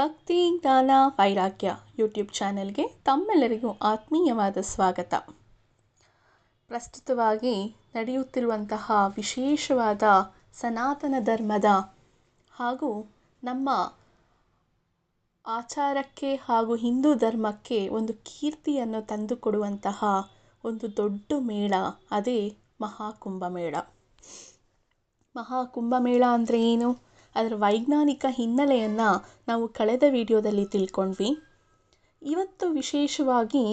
ಭಕ್ತಿ ಜ್ಞಾನ ವೈರಾಗ್ಯ ಯೂಟ್ಯೂಬ್ ಚಾನೆಲ್ಗೆ ತಮ್ಮೆಲ್ಲರಿಗೂ ಆತ್ಮೀಯವಾದ ಸ್ವಾಗತ. ಪ್ರಸ್ತುತವಾಗಿ ನಡೆಯುತ್ತಿರುವಂತಹ ವಿಶೇಷವಾದ ಸನಾತನ ಧರ್ಮದ ಹಾಗೂ ನಮ್ಮ ಆಚಾರಕ್ಕೆ ಹಾಗೂ ಹಿಂದೂ ಧರ್ಮಕ್ಕೆ ಒಂದು ಕೀರ್ತಿಯನ್ನು ತಂದುಕೊಡುವಂತಹ ಒಂದು ದೊಡ್ಡ ಮೇಳ, ಅದೇ ಮಹಾಕುಂಭಮೇಳ ಮಹಾಕುಂಭಮೇಳ ಅಂದರೆ ಏನು? ಅದರ ವೈಜ್ಞಾನಿಕ ಹಿನ್ನೆಲೆಯನ್ನು ನಾವು ಕಳೆದ ವಿಡಿಯೋದಲ್ಲಿ ತಿಳ್ಕೊಂಡ್ವಿ. ಇವತ್ತು ವಿಶೇಷವಾಗಿ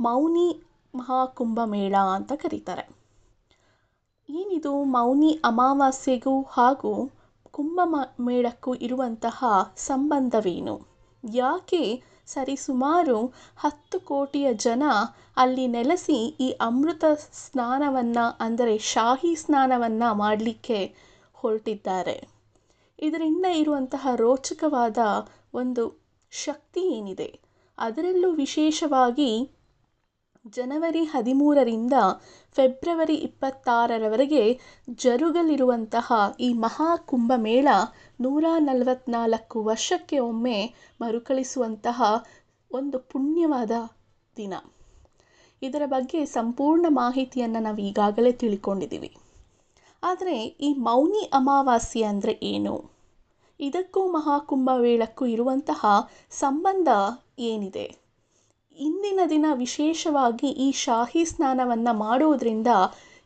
ಮೌನಿ ಮಹಾಕುಂಭ ಮೇಳ ಅಂತ ಕರೀತಾರೆ. ಏನಿದು ಮೌನಿ ಅಮಾವಾಸ್ಯೆಗೂ ಹಾಗೂ ಕುಂಭ ಮೇಳಕ್ಕೂ ಇರುವಂತಹ ಸಂಬಂಧವೇನು? ಯಾಕೆ ಸರಿಸುಮಾರು ಹತ್ತು ಕೋಟಿಯ ಜನ ಅಲ್ಲಿ ನೆಲೆಸಿ ಈ ಅಮೃತ ಸ್ನಾನವನ್ನು, ಅಂದರೆ ಶಾಹಿ ಸ್ನಾನವನ್ನು ಮಾಡಲಿಕ್ಕೆ ಹೊರಟಿದ್ದಾರೆ? ಇದರಿಂದ ಇರುವಂತಹ ರೋಚಕವಾದ ಒಂದು ಶಕ್ತಿ ಏನಿದೆ? ಅದರಲ್ಲೂ ವಿಶೇಷವಾಗಿ ಜನವರಿ ಹದಿಮೂರರಿಂದ ಫೆಬ್ರವರಿ ಇಪ್ಪತ್ತಾರರವರೆಗೆ ಜರುಗಲಿರುವಂತಹ ಈ ಮಹಾಕುಂಭಮೇಳ ನೂರ ನಲವತ್ನಾಲ್ಕು ವರ್ಷಕ್ಕೆ ಒಮ್ಮೆ ಮರುಕಳಿಸುವಂತಹ ಒಂದು ಪುಣ್ಯವಾದ ದಿನ. ಇದರ ಬಗ್ಗೆ ಸಂಪೂರ್ಣ ಮಾಹಿತಿಯನ್ನು ನಾವು ಈಗಾಗಲೇ ತಿಳ್ಕೊಂಡಿದ್ದೀವಿ. ಆದರೆ ಈ ಮೌನಿ ಅಮಾವಾಸ್ಯೆ ಅಂದರೆ ಏನು? ಇದಕ್ಕೂ ಮಹಾಕುಂಭಮೇಳಕ್ಕೂ ಇರುವಂತಹ ಸಂಬಂಧ ಏನಿದೆ? ಇಂದಿನ ದಿನ ವಿಶೇಷವಾಗಿ ಈ ಶಾಹಿ ಸ್ನಾನವನ್ನು ಮಾಡುವುದರಿಂದ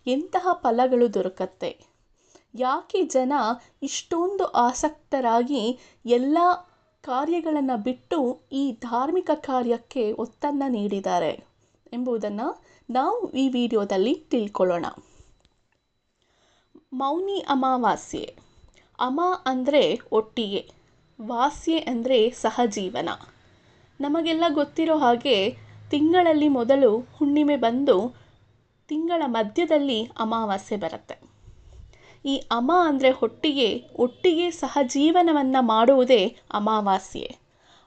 ಎಂತಹ ಫಲಗಳು ದೊರಕತ್ತೆ? ಯಾಕೆ ಜನ ಇಷ್ಟೊಂದು ಆಸಕ್ತರಾಗಿ ಎಲ್ಲ ಕಾರ್ಯಗಳನ್ನು ಬಿಟ್ಟು ಈ ಧಾರ್ಮಿಕ ಕಾರ್ಯಕ್ಕೆ ಒತ್ತನ್ನು ನೀಡಿದ್ದಾರೆ ಎಂಬುದನ್ನು ನಾವು ಈ ವಿಡಿಯೋದಲ್ಲಿ ತಿಳ್ಕೊಳ್ಳೋಣ. ಮೌನಿ ಅಮಾವಾಸ್ಯೆ. ಅಮ ಅಂದರೆ ಒಟ್ಟಿಗೆ, ವಾಸ್ಯೆ ಅಂದರೆ ಸಹಜೀವನ. ನಮಗೆಲ್ಲ ಗೊತ್ತಿರೋ ಹಾಗೆ ತಿಂಗಳಲ್ಲಿ ಮೊದಲು ಹುಣ್ಣಿಮೆ ಬಂದು ತಿಂಗಳ ಮಧ್ಯದಲ್ಲಿ ಅಮಾವಾಸ್ಯೆ ಬರುತ್ತೆ. ಈ ಅಮ ಅಂದರೆ ಒಟ್ಟಿಗೆ ಒಟ್ಟಿಗೆ ಸಹಜೀವನವನ್ನು ಮಾಡುವುದೇ ಅಮಾವಾಸ್ಯೆ.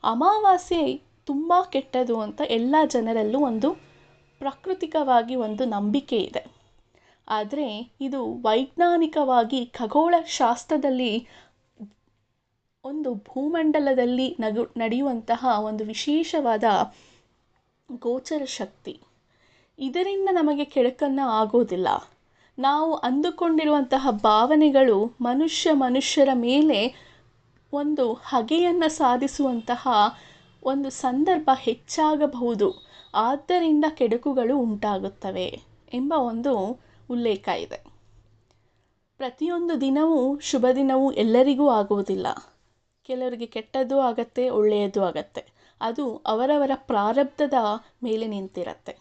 ಅಮಾವಾಸ್ಯೆ ತುಂಬ ಕೆಟ್ಟದು ಅಂತ ಎಲ್ಲ ಜನರಲ್ಲೂ ಒಂದು ಪ್ರಾಕೃತಿಕವಾಗಿ ಒಂದು ನಂಬಿಕೆ ಇದೆ. ಆದರೆ ಇದು ವೈಜ್ಞಾನಿಕವಾಗಿ ಖಗೋಳ ಶಾಸ್ತ್ರದಲ್ಲಿ ಒಂದು ಭೂಮಂಡಲದಲ್ಲಿ ನಗು ನಡೆಯುವಂತಹ ಒಂದು ವಿಶೇಷವಾದ ಗೋಚರ ಶಕ್ತಿ ಇದರಿಂದ ನಮಗೆ ಕೆಳಕನ್ನು ಆಗೋದಿಲ್ಲ. ನಾವು ಅಂದುಕೊಂಡಿರುವಂತಹ ಭಾವನೆಗಳು ಮನುಷ್ಯ ಮನುಷ್ಯರ ಮೇಲೆ ಒಂದು ಹಗೆಯನ್ನು ಸಾಧಿಸುವಂತಹ ಒಂದು ಸಂದರ್ಭ ಹೆಚ್ಚಾಗಬಹುದು. ಆದ್ದರಿಂದ ಕೆಡುಕುಗಳು ಉಂಟಾಗುತ್ತವೆ ಎಂಬ ಒಂದು ಉಲ್ಲೇಖ ಇದೆ. ಪ್ರತಿಯೊಂದು ದಿನವೂ ಶುಭ ದಿನವೂ ಎಲ್ಲರಿಗೂ ಆಗುವುದಿಲ್ಲ. ಕೆಲವರಿಗೆ ಕೆಟ್ಟದ್ದು ಆಗತ್ತೆ ಒಳ್ಳೆಯದು ಆಗತ್ತೆ. ಅದು ಅವರವರ ಪ್ರಾರಬ್ಧದ ಮೇಲೆ ನಿಂತಿರತ್ತೆ.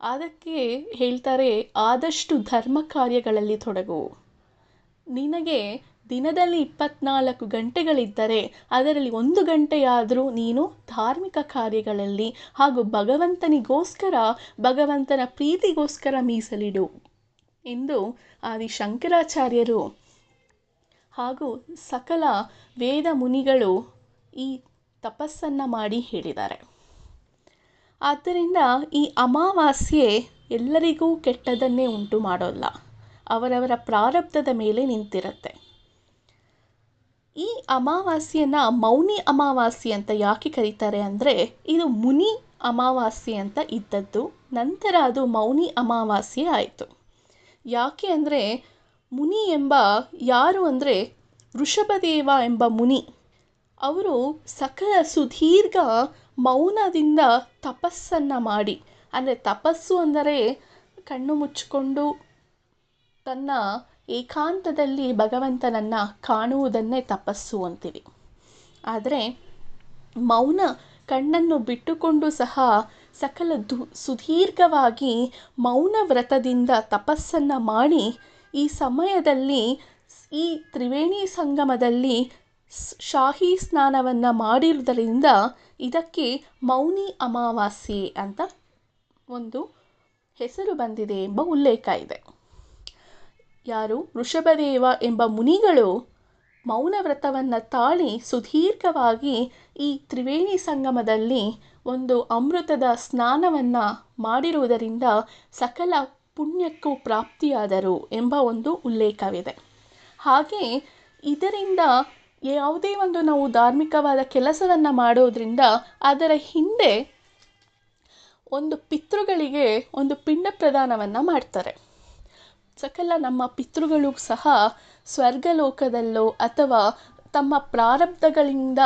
ಅದಕ್ಕೆ ಹೇಳ್ತಾರೆ, ಆದಷ್ಟು ಧರ್ಮ ಕಾರ್ಯಗಳಲ್ಲಿ ತೊಡಗು. ನಿನಗೆ ದಿನದಲ್ಲಿ ಇಪ್ಪತ್ನಾಲ್ಕು ಗಂಟೆಗಳಿದ್ದರೆ ಅದರಲ್ಲಿ ಒಂದು ಗಂಟೆಯಾದರೂ ನೀನು ಧಾರ್ಮಿಕ ಕಾರ್ಯಗಳಲ್ಲಿ ಹಾಗೂ ಭಗವಂತನಿಗೋಸ್ಕರ, ಭಗವಂತನ ಪ್ರೀತಿಗೋಸ್ಕರ ಮೀಸಲಿಡು ಎಂದು ಆದಿ ಶಂಕರಾಚಾರ್ಯರು ಹಾಗೂ ಸಕಲ ವೇದ ಮುನಿಗಳು ಈ ತಪಸ್ಸನ್ನು ಮಾಡಿ ಹೇಳಿದ್ದಾರೆ. ಆದ್ದರಿಂದ ಈ ಅಮಾವಾಸ್ಯೆ ಎಲ್ಲರಿಗೂ ಕೆಟ್ಟದನ್ನೇ ಉಂಟು ಮಾಡೋಲ್ಲ. ಅವರವರ ಪ್ರಾರಬ್ಧದ ಮೇಲೆ ನಿಂತಿರುತ್ತೆ. ಈ ಅಮಾವಾಸ್ಯೆಯನ್ನು ಮೌನಿ ಅಮಾವಾಸ್ಯೆ ಅಂತ ಯಾಕೆ ಕರೀತಾರೆ ಅಂದರೆ ಇದು ಮುನಿ ಅಮಾವಾಸ್ಯೆ ಅಂತ ಇದ್ದದ್ದು. ನಂತರ ಅದು ಮೌನಿ ಅಮಾವಾಸ್ಯೆ ಆಯಿತು. ಯಾಕೆ ಅಂದರೆ ಮುನಿ ಎಂಬ ಯಾರು ಅಂದರೆ ವೃಷಭದೇವ ಎಂಬ ಮುನಿ, ಅವರು ಸಕಲ ಸುದೀರ್ಘ ಮೌನದಿಂದ ತಪಸ್ಸನ್ನು ಮಾಡಿ, ಅಂದರೆ ತಪಸ್ಸು ಅಂದರೆ ಕಣ್ಣು ಮುಚ್ಚಿಕೊಂಡು ತನ್ನ ಏಕಾಂತದಲ್ಲಿ ಭಗವಂತನನ್ನು ಕಾಣುವುದನ್ನೇ ತಪಸ್ಸು ಅಂತೀವಿ ಆದರೆ ಮೌನ ಕಣ್ಣನ್ನು ಬಿಟ್ಟುಕೊಂಡು ಸಹ ಸಕಲ ದು, ಸುದೀರ್ಘವಾಗಿ ಮೌನ ವ್ರತದಿಂದ ತಪಸ್ಸನ್ನು ಮಾಡಿ ಈ ಸಮಯದಲ್ಲಿ ಈ ತ್ರಿವೇಣಿ ಸಂಗಮದಲ್ಲಿ ಶಾಹಿ ಸ್ನಾನವನ್ನು ಮಾಡಿರುವುದರಿಂದ ಇದಕ್ಕೆ ಮೌನಿ ಅಮಾವಾಸ್ಯೆ ಅಂತ ಒಂದು ಹೆಸರು ಬಂದಿದೆ ಎಂಬ ಉಲ್ಲೇಖ ಇದೆ. ಯಾರು? ವೃಷಭದೇವ ಎಂಬ ಮುನಿಗಳು ಮೌನ ವ್ರತವನ್ನು ತಾಳಿ ಸುದೀರ್ಘವಾಗಿ ಈ ತ್ರಿವೇಣಿ ಸಂಗಮದಲ್ಲಿ ಒಂದು ಅಮೃತದ ಸ್ನಾನವನ್ನು ಮಾಡಿರುವುದರಿಂದ ಸಕಲ ಪುಣ್ಯಕ್ಕೂ ಪ್ರಾಪ್ತಿಯಾದರು ಎಂಬ ಒಂದು ಉಲ್ಲೇಖವಿದೆ. ಹಾಗೆ ಇದರಿಂದ ಯಾವುದೇ ಒಂದು ನಾವು ಧಾರ್ಮಿಕವಾದ ಕೆಲಸವನ್ನು ಮಾಡೋದರಿಂದ ಅದರ ಹಿಂದೆ ಒಂದು ಪಿತೃಗಳಿಗೆ ಒಂದು ಪಿಂಡ ಪ್ರದಾನವನ್ನು ಮಾಡ್ತಾರೆ. ಸಕಲ ನಮ್ಮ ಪಿತೃಗಳು ಸಹ ಸ್ವರ್ಗಲೋಕದಲ್ಲೋ ಅಥವಾ ತಮ್ಮ ಪ್ರಾರಬ್ಧಗಳಿಂದ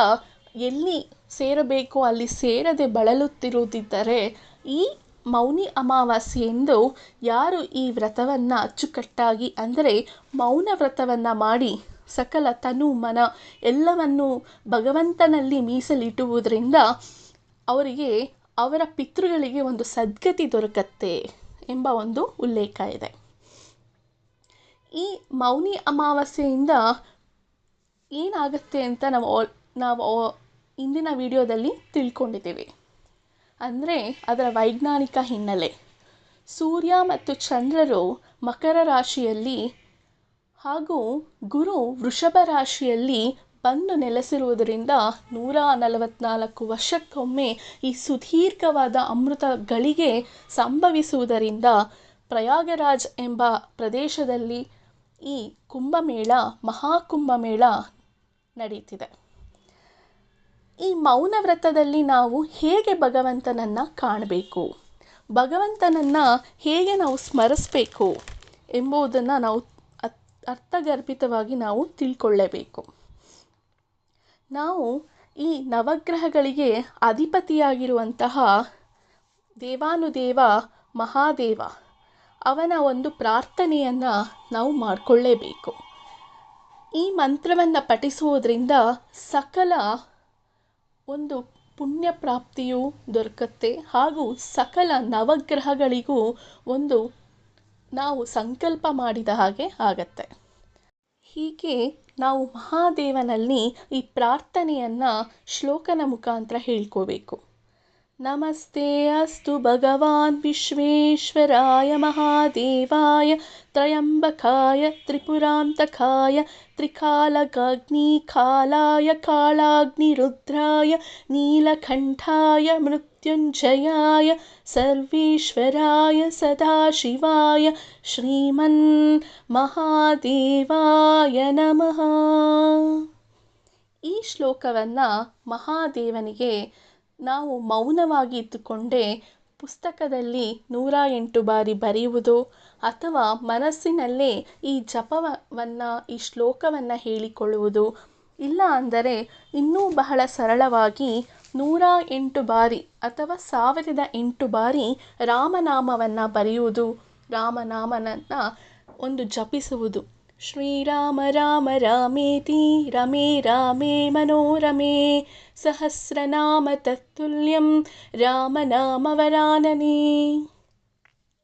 ಎಲ್ಲಿ ಸೇರಬೇಕೋ ಅಲ್ಲಿ ಸೇರದೆ ಬಳಲುತ್ತಿರುವುದಿದ್ದರೆ ಈ ಮೌನಿ ಅಮಾವಾಸ್ಯೆಯಂದು ಯಾರು ಈ ವ್ರತವನ್ನು ಅಚ್ಚುಕಟ್ಟಾಗಿ ಅಂದರೆ ಮೌನ ವ್ರತವನ್ನು ಮಾಡಿ ಸಕಲ ತನು, ಮನ ಎಲ್ಲವನ್ನು ಭಗವಂತನಲ್ಲಿ ಮೀಸಲಿಟ್ಟುವುದರಿಂದ ಅವರಿಗೆ ಅವರ ಪಿತೃಗಳಿಗೆ ಒಂದು ಸದ್ಗತಿ ದೊರಕತ್ತೆ ಎಂಬ ಒಂದು ಉಲ್ಲೇಖ ಇದೆ. ಈ ಮೌನಿ ಅಮಾವಾಸ್ಯೆಯಿಂದ ಏನಾಗುತ್ತೆ ಅಂತ ನಾವು ನಾವು ಇಂದಿನ ವಿಡಿಯೋದಲ್ಲಿ ತಿಳ್ಕೊಂಡಿದ್ದೀವಿ. ಅಂದರೆ ಅದರ ವೈಜ್ಞಾನಿಕ ಹಿನ್ನೆಲೆ. ಸೂರ್ಯ ಮತ್ತು ಚಂದ್ರರು ಮಕರ ರಾಶಿಯಲ್ಲಿ ಹಾಗೂ ಗುರು ವೃಷಭ ರಾಶಿಯಲ್ಲಿ ಬಂದು ನೆಲೆಸಿರುವುದರಿಂದ ನೂರ ನಲವತ್ನಾಲ್ಕು ವರ್ಷಕ್ಕೊಮ್ಮೆ ಈ ಸುದೀರ್ಘವಾದ ಅಮೃತ ಗಳಿಗೆ ಸಂಭವಿಸುವುದರಿಂದ ಪ್ರಯಾಗರಾಜ್ ಎಂಬ ಪ್ರದೇಶದಲ್ಲಿ ಈ ಕುಂಭಮೇಳ, ಮಹಾಕುಂಭಮೇಳ ನಡೀತಿದೆ. ಈ ಮೌನ ವ್ರತದಲ್ಲಿ ನಾವು ಹೇಗೆ ಭಗವಂತನನ್ನು ಕಾಣಬೇಕು? ಭಗವಂತನನ್ನು ಹೇಗೆ ನಾವು ಸ್ಮರಿಸಬೇಕು ಎಂಬುದನ್ನು ನಾವು ಅರ್ಥಗರ್ಭಿತವಾಗಿ ನಾವು ತಿಳ್ಕೊಳ್ಳೇಬೇಕು. ನಾವು ಈ ನವಗ್ರಹಗಳಿಗೆ ಅಧಿಪತಿಯಾಗಿರುವಂತಹ ದೇವಾನುದೇವ ಮಹಾದೇವ ಅವನ ಒಂದು ಪ್ರಾರ್ಥನೆಯನ್ನು ನಾವು ಮಾಡಿಕೊಳ್ಳೇಬೇಕು. ಈ ಮಂತ್ರವನ್ನು ಪಠಿಸುವುದರಿಂದ ಸಕಲ ಒಂದು ಪುಣ್ಯ ಪ್ರಾಪ್ತಿಯು ದೊರಕತ್ತೆ. ಹಾಗೂ ಸಕಲ ನವಗ್ರಹಗಳಿಗೂ ಒಂದು ನಾವು ಸಂಕಲ್ಪ ಮಾಡಿದ ಹಾಗೆ ಆಗತ್ತೆ. ಹೀಗೆ ನಾವು ಮಹಾದೇವನಲ್ಲಿ ಈ ಪ್ರಾರ್ಥನೆಯನ್ನು ಶ್ಲೋಕನ ಮುಖಾಂತರ ಹೇಳ್ಕೋಬೇಕು. ನಮಸ್ತೆ ಅಸ್ತು ಭಗವಾನ್ ವಿಶ್ವೇಶ್ವರಾಯ ಮಹಾದೇವಾಯ ತ್ರಯಂಬಕಾಯ ತ್ರಿಪುರಾಂತಕಾಯ ತ್ರಿಕಾಲಗಾಗ್ನಿಕಾಲಾಯ ಕಾಳಾಗ್ನಿರುದ್ರಾಯ ನೀಲಕಂಠಾಯ ಮೃತ್ಯುಂಜಯಾಯ ಸರ್ವೇಶ್ವರಾಯ ಸದಾಶಿವಾಯ ಶ್ರೀಮನ್ ಮಹಾದೇವಾಯ ನಮಃ ಈ ಶ್ಲೋಕವನ್ನು ಮಹಾದೇವನಿಗೆ ನಾವು ಮೌನವಾಗಿ ಇದ್ದುಕೊಂಡೇ ಪುಸ್ತಕದಲ್ಲಿ ನೂರ ಎಂಟು ಬಾರಿ ಬರೆಯುವುದು ಅಥವಾ ಮನಸ್ಸಿನಲ್ಲೇ ಈ ಜಪವನ್ನು, ಈ ಶ್ಲೋಕವನ್ನು ಹೇಳಿಕೊಳ್ಳುವುದು ಇಲ್ಲ ಅಂದರೆ ಇನ್ನೂ ಬಹಳ ಸರಳವಾಗಿ ನೂರ ಎಂಟು ಬಾರಿ ಅಥವಾ ಸಾವಿರದ ಎಂಟು ಬಾರಿ ರಾಮನಾಮವನ್ನು ಬರೆಯುವುದು, ರಾಮನಾಮನನ್ನು ಒಂದು ಜಪಿಸುವುದು. ಶ್ರೀರಾಮ ರಾಮ ರಾಮೇತಿ ರಮೇ ರಾಮೇ ಮನೋರಮೇ ಸಹಸ್ರನಾಮ ತತ್ತುಲ್ಯಂ ರಾಮನಾಮವರಾನನೇ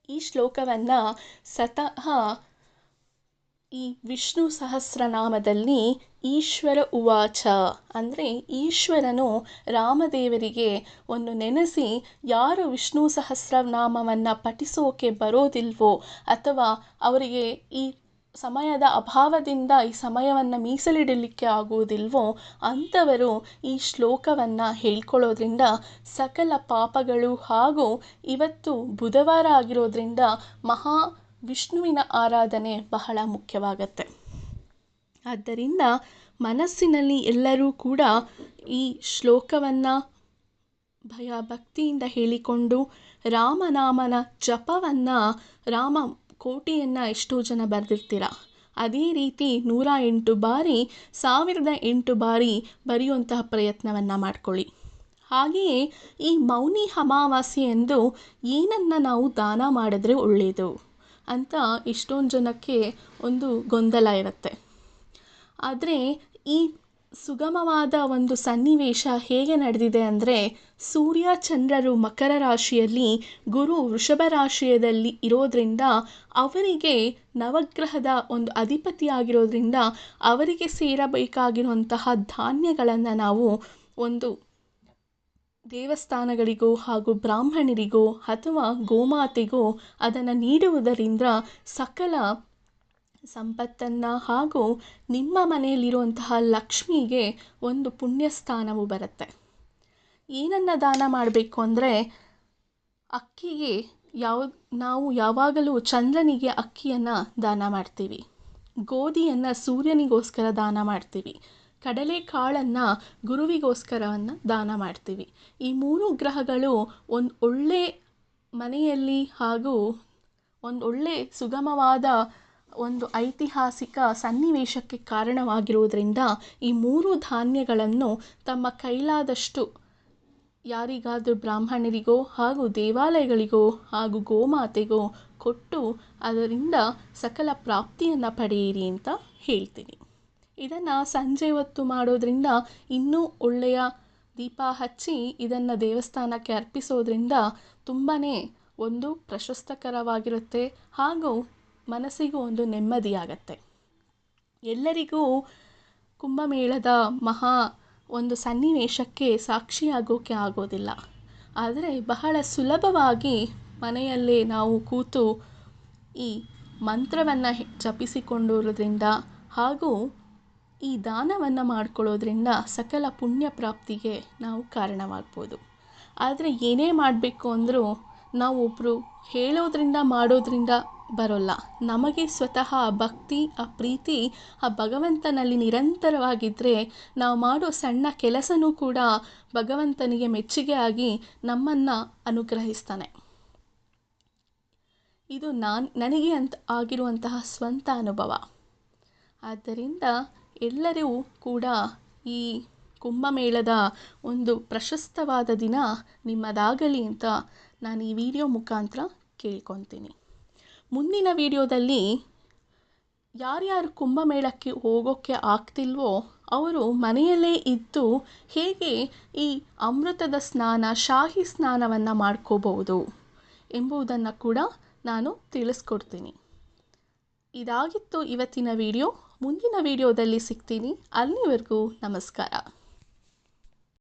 ಈ ಶ್ಲೋಕವನ್ನು ಸತಃ ಈ ವಿಷ್ಣು ಸಹಸ್ರನಾಮದಲ್ಲಿ ಈಶ್ವರ ಉವಾಚ, ಅಂದರೆ ಈಶ್ವರನು ರಾಮದೇವರಿಗೆ ಒಂದು ನೆನೆಸಿ ಯಾರು ವಿಷ್ಣು ಸಹಸ್ರನಾಮವನ್ನು ಪಠಿಸೋಕೆ ಬರೋದಿಲ್ವೋ ಅಥವಾ ಅವರಿಗೆ ಈ ಸಮಯದ ಅಭಾವದಿಂದ ಈ ಸಮಯವನ್ನು ಮೀಸಲಿಡಲಿಕ್ಕೆ ಆಗುವುದಿಲ್ವೋ ಅಂಥವರು ಈ ಶ್ಲೋಕವನ್ನು ಹೇಳ್ಕೊಳ್ಳೋದ್ರಿಂದ ಸಕಲ ಪಾಪಗಳು ಹಾಗೂ ಇವತ್ತು ಬುಧವಾರ ಆಗಿರೋದ್ರಿಂದ ಮಹಾ ವಿಷ್ಣುವಿನ ಆರಾಧನೆ ಬಹಳ ಮುಖ್ಯವಾಗತ್ತೆ. ಆದ್ದರಿಂದ ಮನಸ್ಸಿನಲ್ಲಿ ಎಲ್ಲರೂ ಕೂಡ ಈ ಶ್ಲೋಕವನ್ನು ಭಯ ಭಕ್ತಿಯಿಂದ ಹೇಳಿಕೊಂಡು ರಾಮನಾಮನ ಜಪವನ್ನು ರಾಮ ಕೋಟಿಯನ್ನು ಎಷ್ಟೋ ಜನ ಬರೆದಿರ್ತೀರ? ಅದೇ ರೀತಿ ನೂರ ಎಂಟು ಬಾರಿ, ಸಾವಿರದ ಎಂಟು ಬಾರಿ ಬರೆಯುವಂತಹ ಪ್ರಯತ್ನವನ್ನು ಮಾಡಿಕೊಳ್ಳಿ. ಹಾಗೆಯೇ ಈ ಮೌನಿ ಅಮಾವಾಸ್ಯೆಯಂದು ಏನನ್ನು ನಾವು ದಾನ ಮಾಡಿದ್ರೆ ಒಳ್ಳೆಯದು ಅಂತ ಎಷ್ಟೊಂದು ಜನಕ್ಕೆ ಒಂದು ಗೊಂದಲ ಇರುತ್ತೆ. ಆದರೆ ಈ ಸುಗಮವಾದ ಒಂದು ಸನ್ನಿವೇಶ ಹೇಗೆ ನಡೆದಿದೆ ಅಂದರೆ ಸೂರ್ಯ ಚಂದ್ರರು ಮಕರ ರಾಶಿಯಲ್ಲಿ ಗುರು ವೃಷಭ ರಾಶಿಯಲ್ಲಿ ಇರೋದ್ರಿಂದ ಅವರಿಗೆ ನವಗ್ರಹದ ಒಂದು ಅಧಿಪತಿಯಾಗಿರೋದ್ರಿಂದ ಅವರಿಗೆ ಸೇರಬೇಕಾಗಿರುವಂತಹ ಧಾನ್ಯಗಳನ್ನು ನಾವು ಒಂದು ದೇವಸ್ಥಾನಗಳಿಗೋ ಹಾಗೂ ಬ್ರಾಹ್ಮಣರಿಗೋ ಅಥವಾ ಗೋಮಾತೆಗೋ ಅದನ್ನು ನೀಡುವುದರಿಂದ ಸಕಲ ಸಂಪತ್ತನ್ನು ಹಾಗೂ ನಿಮ್ಮ ಮನೆಯಲ್ಲಿರುವಂತಹ ಲಕ್ಷ್ಮಿಗೆ ಒಂದು ಪುಣ್ಯ ಸ್ಥಾನವು ಬರುತ್ತೆ ಏನನ್ನು ದಾನ ಮಾಡಬೇಕು ಅಂದರೆ ಅಕ್ಕಿಗೆ ಯಾವ, ನಾವು ಯಾವಾಗಲೂ ಚಂದ್ರನಿಗೆ ಅಕ್ಕಿಯನ್ನು ದಾನ ಮಾಡ್ತೀವಿ. ಗೋಧಿಯನ್ನು ಸೂರ್ಯನಿಗೋಸ್ಕರ ದಾನ ಮಾಡ್ತೀವಿ. ಕಡಲೆಕಾಳನ್ನು ಗುರುವಿಗೋಸ್ಕರವನ್ನು ದಾನ ಮಾಡ್ತೀವಿ. ಈ ಮೂರು ಗ್ರಹಗಳು ಒಂದು ಒಳ್ಳೆ ಮನೆಯಲ್ಲಿ ಹಾಗೂ ಒಂದು ಒಳ್ಳೆ ಸುಗಮವಾದ ಒಂದು ಐತಿಹಾಸಿಕ ಸನ್ನಿವೇಶಕ್ಕೆ ಕಾರಣವಾಗಿರುವುದರಿಂದ ಈ ಮೂರು ಧಾನ್ಯಗಳನ್ನು ತಮ್ಮ ಕೈಲಾದಷ್ಟು ಯಾರಿಗಾದರೂ ಬ್ರಾಹ್ಮಣರಿಗೋ ಹಾಗೂ ದೇವಾಲಯಗಳಿಗೋ ಹಾಗೂ ಗೋಮಾತೆಗೋ ಕೊಟ್ಟು ಅದರಿಂದ ಸಕಲ ಪ್ರಾಪ್ತಿಯನ್ನು ಪಡೆಯಿರಿ ಅಂತ ಹೇಳ್ತೀನಿ. ಇದನ್ನು ಸಂಜೆ ಹೊತ್ತು ಮಾಡೋದರಿಂದ ಇನ್ನೂ ಒಳ್ಳೆಯ ದೀಪ ಹಚ್ಚಿ ಇದನ್ನು ದೇವಸ್ಥಾನಕ್ಕೆ ಅರ್ಪಿಸೋದ್ರಿಂದ ತುಂಬಾ ಒಂದು ಪ್ರಶಸ್ತಕರವಾಗಿರುತ್ತೆ ಹಾಗೂ ಮನಸ್ಸಿಗೂ ಒಂದು ನೆಮ್ಮದಿಯಾಗತ್ತೆ ಎಲ್ಲರಿಗೂ ಕುಂಭಮೇಳದ ಮಹಾ ಒಂದು ಸನ್ನಿವೇಶಕ್ಕೆ ಸಾಕ್ಷಿಯಾಗೋಕೆ ಆಗೋದಿಲ್ಲ. ಆದರೆ ಬಹಳ ಸುಲಭವಾಗಿ ಮನೆಯಲ್ಲೇ ನಾವು ಕೂತು ಈ ಮಂತ್ರವನ್ನು ಜಪಿಸಿಕೊಂಡಿರೋದ್ರಿಂದ ಹಾಗೂ ಈ ದಾನವನ್ನು ಮಾಡ್ಕೊಳ್ಳೋದ್ರಿಂದ ಸಕಲ ಪುಣ್ಯ ಪ್ರಾಪ್ತಿಗೆ ನಾವು ಕಾರಣವಾಗ್ಬೋದು. ಆದರೆ ಏನೇ ಮಾಡಬೇಕು ಅಂದರೂ ನಾವು ಒಬ್ಬರು ಹೇಳೋದ್ರಿಂದ ಮಾಡೋದ್ರಿಂದ ಬರೋಲ್ಲ. ನಮಗೆ ಸ್ವತಃ ಆ ಭಕ್ತಿ, ಆ ಪ್ರೀತಿ, ಆ ಭಗವಂತನಲ್ಲಿ ನಿರಂತರವಾಗಿದ್ದರೆ ನಾವು ಮಾಡೋ ಸಣ್ಣ ಕೆಲಸನೂ ಕೂಡ ಭಗವಂತನಿಗೆ ಮೆಚ್ಚುಗೆ ಆಗಿ ನಮ್ಮನ್ನು ಅನುಗ್ರಹಿಸ್ತಾನೆ. ಇದು ನಾನು, ನನಗೆ ಅಂತ ಆಗಿರುವಂತಹ ಸ್ವಂತ ಅನುಭವ. ಆದ್ದರಿಂದ ಎಲ್ಲರೂ ಕೂಡ ಈ ಕುಂಭಮೇಳದ ಒಂದು ಪ್ರಶಸ್ತವಾದ ದಿನ ನಿಮ್ಮದಾಗಲಿ ಅಂತ ನಾನು ಈ ವಿಡಿಯೋ ಮುಖಾಂತರ ಕೇಳ್ಕೊತೀನಿ. ಮುಂದಿನ ವಿಡಿಯೋದಲ್ಲಿ ಯಾರ್ಯಾರು ಕುಂಭಮೇಳಕ್ಕೆ ಹೋಗೋಕ್ಕೆ ಆಗ್ತಿಲ್ವೋ ಅವರು ಮನೆಯಲ್ಲೇ ಇದ್ದು ಹೇಗೆ ಈ ಅಮೃತದ ಸ್ನಾನ, ಶಾಹಿ ಸ್ನಾನವನ್ನು ಮಾಡ್ಕೋಬಹುದು ಎಂಬುದನ್ನು ಕೂಡ ನಾನು ತಿಳಿಸ್ಕೊಡ್ತೀನಿ. ಇದಾಗಿತ್ತು ಇವತ್ತಿನ ವಿಡಿಯೋ. ಮುಂದಿನ ವಿಡಿಯೋದಲ್ಲಿ ಸಿಗ್ತೀನಿ. ಅಲ್ಲಿವರೆಗೂ ನಮಸ್ಕಾರ.